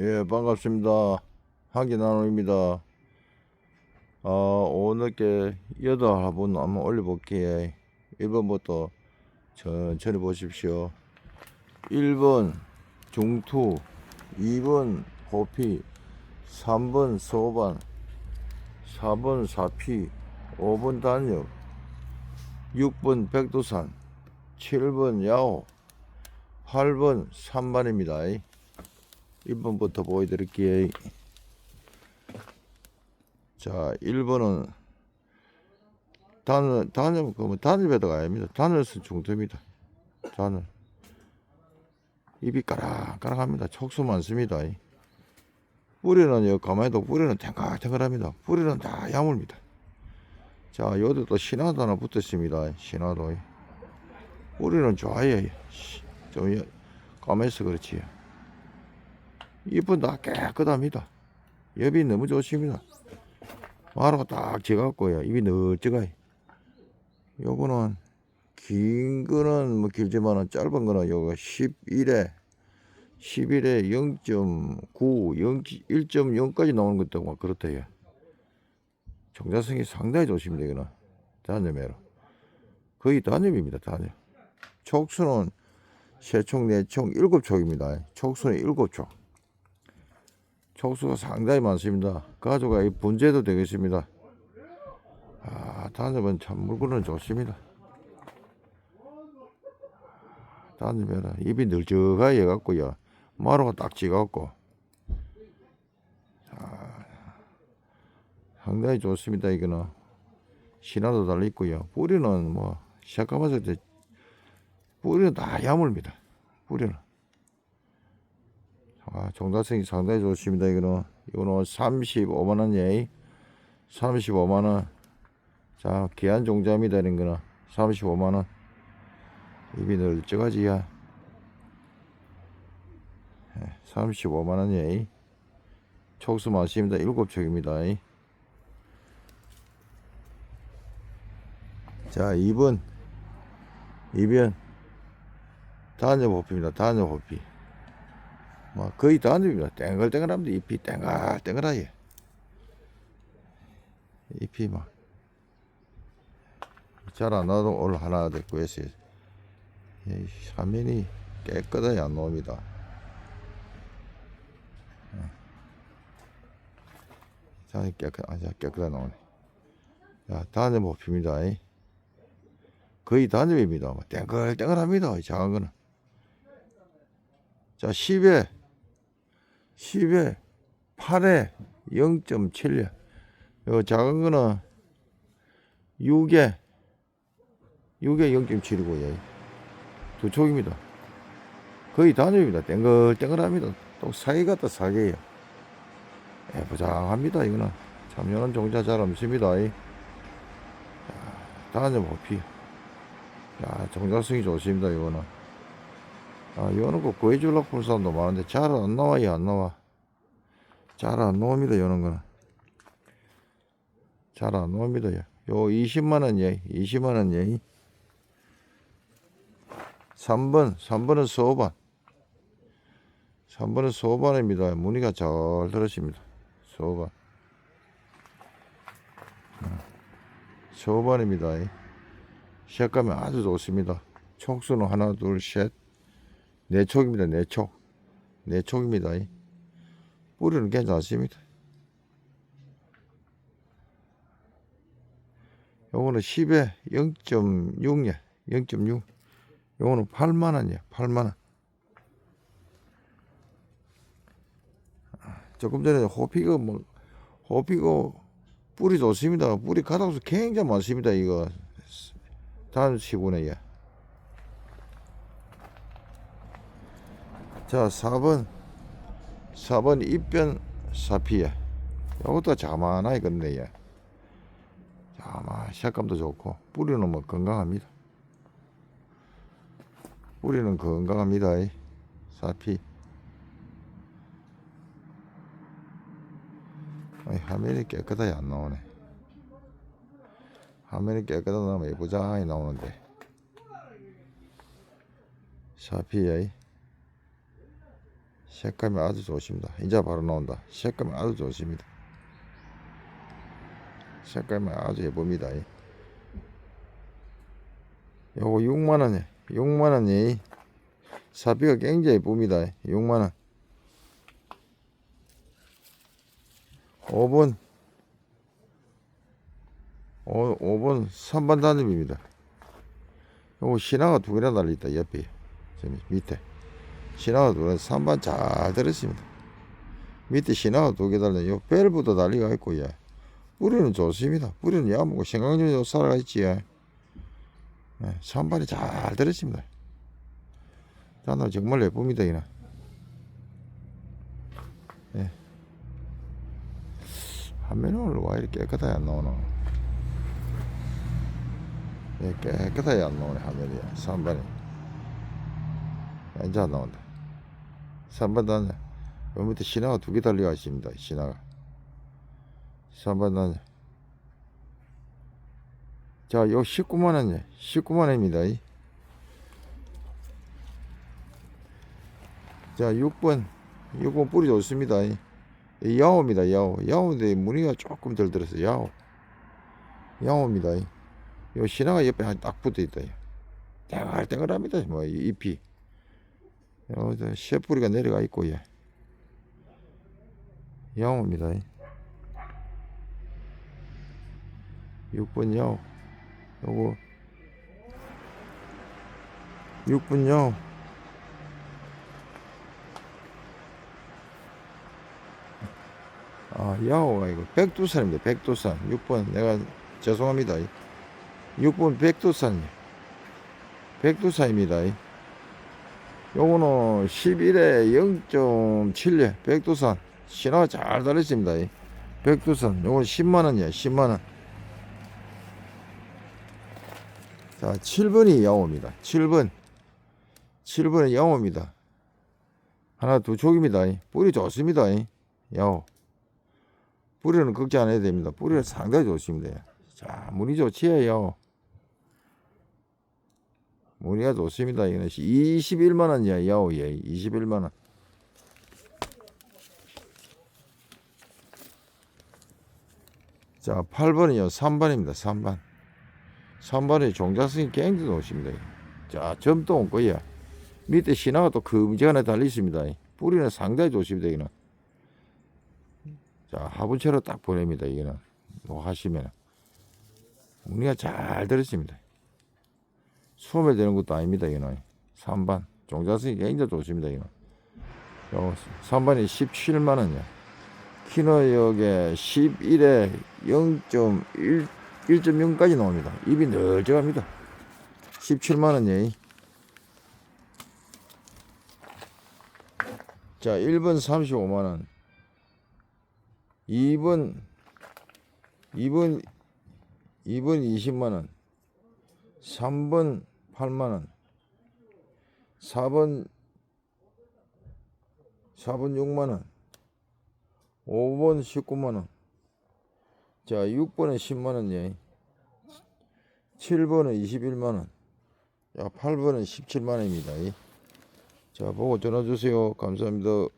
예, 반갑습니다. 한기 나눔입니다. 아, 오늘께 여덟 화분 한번 올려볼게요. 1번부터 천천히 보십시오. 1번 중투, 2번 호피, 3번 소반, 4번 사피, 5번 단역, 6번 백두산, 7번 야호, 8번 삼반입니다. 1번부터 보여드릴게요. 자, 1번은 단을, 단을, 그, 단일배도가 아닙니다. 단을은 중도입니다. 단을. 입이 까락까락합니다. 촉수 많습니다. 뿌리는, 여, 가만히도 뿌리는 탱글탱글합니다. 뿌리는 다 야물입니다. 자, 여기 또 신화도 하나 붙었습니다. 신화도. 뿌리는 좋아요. 씨, 좀, 여- 까매서 그렇지. 잎은 다 깨끗합니다. 엽이 너무 좋습니다. 마루가 딱 지갖고요. 입이 널찍어요. 요거는 긴 거는 뭐 길지만은 짧은 거는 요거 11에 11에 0.9, 0, 1.0까지 나오는 것도 막 그렇대요. 정자성이 상당히 좋습니다. 이거는 단염매로 거의 단염입니다. 단염. 촉수는 세총, 네총, 일곱 촉입니다. 촉수는 일곱 촉. 촉수가 상당히 많습니다. 가져가 이 분재도 되겠습니다. 아, 단엽은 참 물건은 좋습니다. 단엽에는 입이 늘적하게 해갖고요. 마루가 딱 지갖고. 자, 상당히 좋습니다. 이거는. 신화도 달려 있고요. 뿌리는 뭐, 시작하면서 뿌리는 다 야물입니다. 뿌리는. 아, 종달성이 상당히 좋습니다. 이거는 이거는 35만 원이에요. 35만 원. 자, 귀한 종자입니다. 이런 거는 35만 원. 입이 널쩍하지야. 35만 원이에요. 촉수 맛입니다. 일곱 촉입니다. 자, 2번. 2변. 단엽 호피입니다. 단엽 호피. 뭐 거의 단입니다. 땡글땡글합니다. 잎이 땡글땡글하게. 잎이 막잘안 나도 오늘 하나 됐고. 이 화면이 깨끗하게 안 나옵니다. 자, 깨끗, 아, 자, 깨끗하게 나오네. 자, 단엽 호피입니다. 거의 단엽입니다. 뭐 땡글땡글합니다. 이 작은 거는. 자, 10에 10에 8에 0.7요. 요 작은 거는 6에 6에 0.7이고요. 두 촉입니다. 거의 단위입니다. 땡글땡글합니다. 또 사이 같다 사계예요. 예, 부장합니다. 이거는 참 이런 종자 잘 없습니다. 이. 자, 단위 모피. 야, 종자성이 좋습니다. 이거는. 아, 이거는 그 구해주려고 볼 사람도 많은데 잘 안 나와요, 안 나와. 잘 안 나옵니다, 이런 거는. 잘 안 나옵니다. 요 20만원 예, 20만원 예. 3번, 3번은 소반. 3번은 소반입니다. 무늬가 잘 들었습니다. 소반. 어, 소반입니다. 시작감이 아주 좋습니다. 촉수는 하나, 둘, 셋, 네 촉입니다. 네 촉. 네 촉입니다. 뿌리는 괜찮습니다. 요거는 10에 0.6냐. 0.6. 요거는 8만 원이야. 8만 원. 조금 전에 호피가 뭐 호피가 뿌리 좋습니다. 뿌리 가닥수 굉장히 많습니다. 이거 다음 시군에 예. 자, 4번. 4번 입변 사피야. 이것도 자만하게 걷네, 예. 자만, 색감도 좋고, 뿌리는 뭐 건강합니다. 뿌리는 건강합니다, 이. 사피. 아이, 화면이 깨끗하게 안 나오네. 화면이 깨끗하게 나오면 예쁘장하게 나오는데. 사피야, 이. 색감이 아주 좋습니다. 이제 바로 나온다. 색감이 아주 좋습니다. 색감이 아주 예쁩니다. 이. 요거 6만원에 6만원이 사비가 굉장히 예쁩니다. 6만원 5번 5, 5번 3번 단입니다. 요거 신화가 두 개나 달려있다 옆에 밑에 신화가 두 개나 3번 잘 들었습니다. 밑에 신화가 두개 달려 요 벨브도 달리가 있고 예. 뿌리는 좋습니다. 뿌리는 야무고 생강정이 살아가 있지 예. 예, 3번이 잘 들었습니다. 단어 정말 예쁩니다 이나. 예. 화면은 오늘 와 이렇게 깨끗하게 안 나오나. 예, 깨끗하게 안 나오네 화면이 3번이. 이제 안 나온다. 3번 단자. 요 밑에 신화가 두 개 달려가 있습니다. 신화가. 3번 단자. 자, 요 19만원이요. 19만원입니다. 자, 6번. 6번 뿌리 좋습니다. 야호입니다. 야호. 야호인데 무늬가 조금 덜 들었어요. 야호. 야호입니다. 이. 요 신화가 옆에 한딱 붙어 있다. 땡글땡글합니다. 뭐, 이 잎이. 여기서 쇠뿌리가 내려가 있고, 예. 야호입니다. 이. 6번 야호. 요거 6분 요 아 야호가 이거 백두산입니다 백두산 6번 내가 죄송합니다 6번 백두산 백두산입니다 요거는 11에 0.7에 백두산 신화가 잘 달렸습니다 백두산 요건 10만원이야 10만원 자, 7번이 양호입니다. 7번. 7번은 양호입니다. 하나 두 족입니다. 뿌리 좋습니다. 양호. 뿌리는 걱정 안 해도 됩니다. 뿌리는 상당히 좋습니다. 자, 무늬 좋지요, 무늬가 좋습니다. 이거는 21만 원이야, 야호, 예, 21만 원. 자, 8번이요, 3번입니다, 3번. 3번에 종자성이 굉장히 좋습니다. 자, 점도 온 거야. 밑에 신화가 또 금지 하나 달려 있습니다. 뿌리는 상당히 좋습니다. 이거는. 자, 화분채로 딱 보냅니다. 이거는. 뭐 하시면. 무늬가 잘 들었습니다. 소매되는 것도 아닙니다. 이거는. 3번. 종자성이 굉장히 좋습니다. 이거는. 요 3번이 17만 원이야. 키노역에 11에 0.1 1.0까지 나옵니다. 입이 널쩍합니다. 17만 원이에요. 자, 1번 35만 원. 2번, 2번, 2번 20만 원. 3번 8만원. 4번, 4번 6만원. 5번 19만원. 자, 6번은 10만원, 예. 7번은 21만원. 자, 8번은 17만원입니다. 자, 보고 전화주세요. 감사합니다.